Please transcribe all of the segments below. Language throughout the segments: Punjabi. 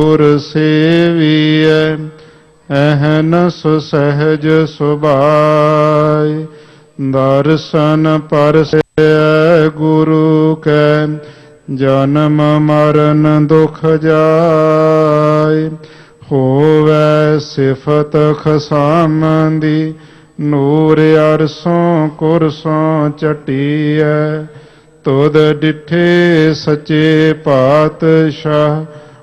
ਗੁਰ ਸੇਵੀਐ ਅਹਨਸ ਸਹਿਜ ਸੁਭਾਈ ਦਰਸ਼ਨ ਪਰਸੈ ਗੁਰੂ ਕੈ, ਜਨਮ ਮਰਨ ਦੁਖ ਜਾਇ। ਹੋਵੇ ਸਿਫਤ ਖਸਾਮ ਦੀ ਨੂਰ ਅਰਸੋਂ ਕੁਰਸੋਂ ਚਟੀਐ। ਤੁਧ ਡਿਠੇ ਸਚੇ ਪਾਤਸ਼ਾਹ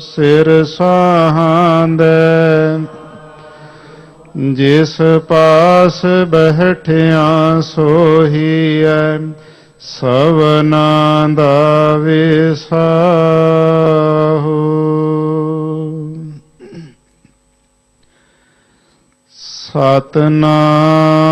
ਸਿਰ ਸਾਹਾਂਦੇ। ਜਿਸ ਪਾਸ ਬਹਿਠਿਆ ਸੋਹੀਐ ਸਵਨਾ ਦਾ ਵਿਸਾਹੂ। ਸਤਨਾਮ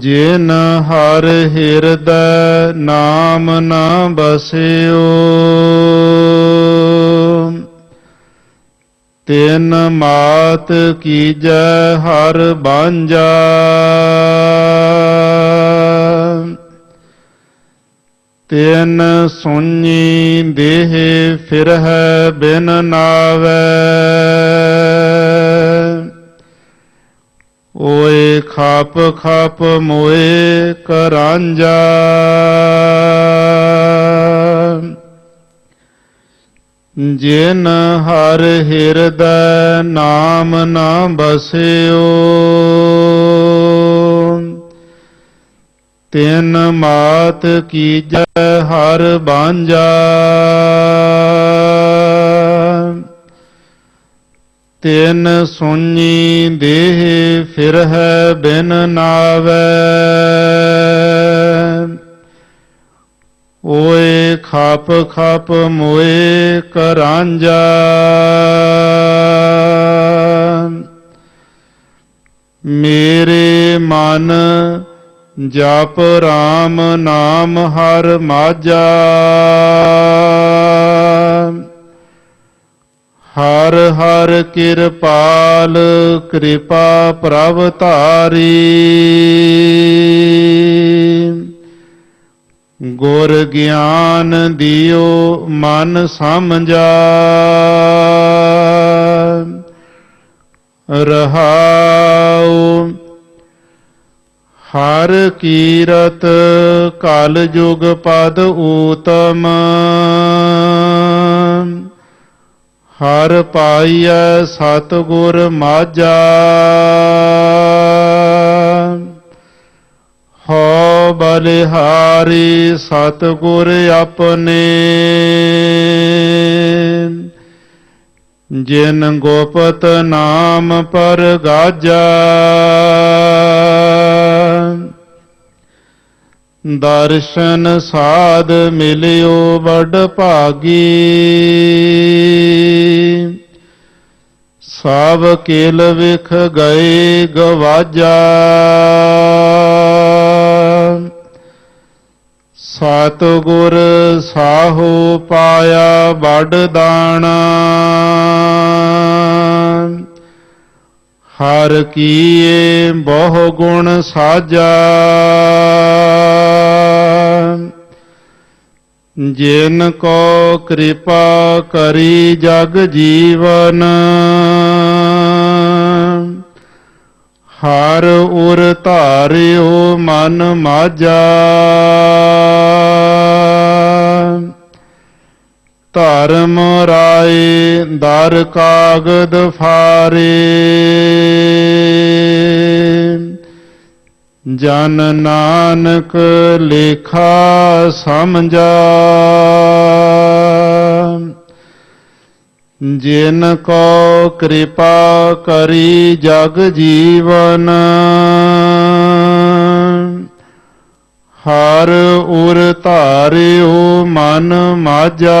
ਜਿਨ ਹਰ ਹਿਰਦੈ, ਨਾਮ ਨਾ ਬਸਿਓ। ਤਿਨ ਮਾਤ ਕੀਜੈ ਹਰ ਬਾਂਝਾ। ਤਿਨ ਸੁਣੀ ਦੇਹ ਫਿਰਹਿ ਬਿਨ ਨਾਵੈ। ਖਾਪ ਖਾਪ ਮੋਏ ਕਰਾਂਜਾ। ਜਿਨ ਹਰ ਹਿਰਦੈ ਨਾਮ ਨਾ ਬਸਿਓ, ਤਿਨ ਮਾਤ ਕੀਜੈ ਹਰ ਬਾਂਝਾ। ਤਿਨ ਸੁਣੀ ਦੇਹ ਫਿਰਹਿ ਬਿਨ ਨਾਵੈ। ਓਏ ਖਾਪ ਖਾਪ ਮੋਏ ਕਰਾਂਜਾ। ਮੇਰੇ ਮਨ ਜਪ RAM ਨਾਮ ਹਰ ਮਾਝਾ। ਹਰ ਹਰ ਕਿਰਪਾਲ ਕਿਰਪਾ ਪ੍ਰਭ ਧਾਰੀ। ਗੁਰ ਗਿਆਨ ਦਿਓ ਮਨ ਸਮਝਾ। ਰਹਾਉ ਹਰ ਕੀਰਤ ਕਲ ਯੁਗ ਪਦ ਊਤਮ। ਹਰ ਪਾਈਐ ਸਤਿਗੁਰ ਮਾਝਾ। ਹੋ ਬਲਿਹਾਰੀ ਸਤਿਗੁਰ ਆਪਣੇ। ਜਿਨ ਗੋਪਤ ਨਾਮ ਪਰ ਗਾਜਾ ਦਰਸ਼ਨ ਸਾਧ ਮਿਲਿਓ ਵਡ ਭਾਗੀ। ਸਭ ਕੇਲ ਵਿਖ ਗਏ ਗਵਾਜਾ। ਸਤ ਗੁਰ ਸਾਹੋ ਪਾਇਆ ਵਡ ਦਾਣਾ ਹਰ ਕੀਏ ਬਹੁ ਗੁਣ ਸਾਜਾ। ਜਿਨ ਕੋ ਕਿਰਪਾ ਕਰੀ ਜਗ ਜੀਵਨ, ਹਰ ਉਰ ਧਾਰਿਓ ਮਨ ਮਾਝਾ ਧਰਮ ਰਾਏ ਦਰ ਕਾਗਦ ਫਾਰੇ। ਜਨ ਨਾਨਕ ਲੇਖਾ ਸਮਝਾ। ਜਿਨ ਕੋ ਕਿਰਪਾ ਕਰੀ ਜਗ ਜੀਵਨ, ਹਰ ਉਰ ਧਾਰਿਓ ਮਨ ਮਾਝਾ।